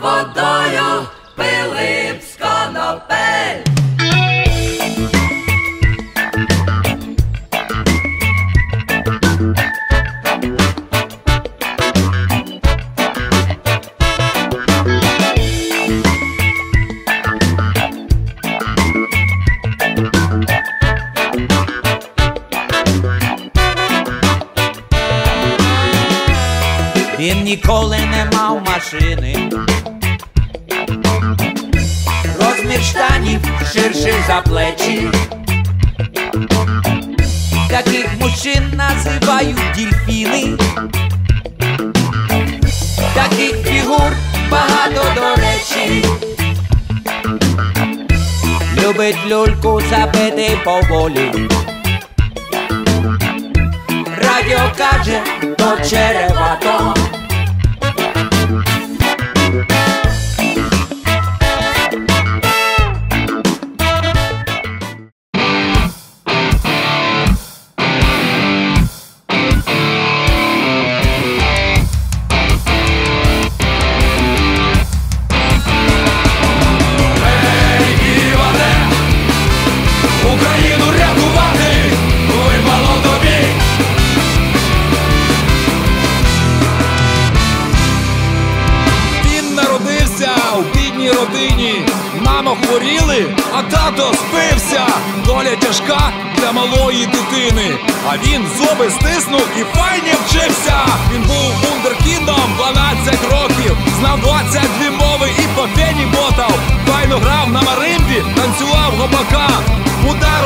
водою Пилип з конопель. Він ніколи не мав машини. Розмір штанів ширший за плечі. Таких мужчин називають дільфіни. Таких фігур багато до речі. Любить люльку забити поволі. Радіо каже, то черевато. Родині. Мамо хворіли, а тато спився. Доля тяжка для малої дитини. А він зуби стиснув і файні вчився. Він був вундеркіндом 12 років, знав 22 мови і по фені ботав. Файно грав на маримбі, танцював гопака. Удар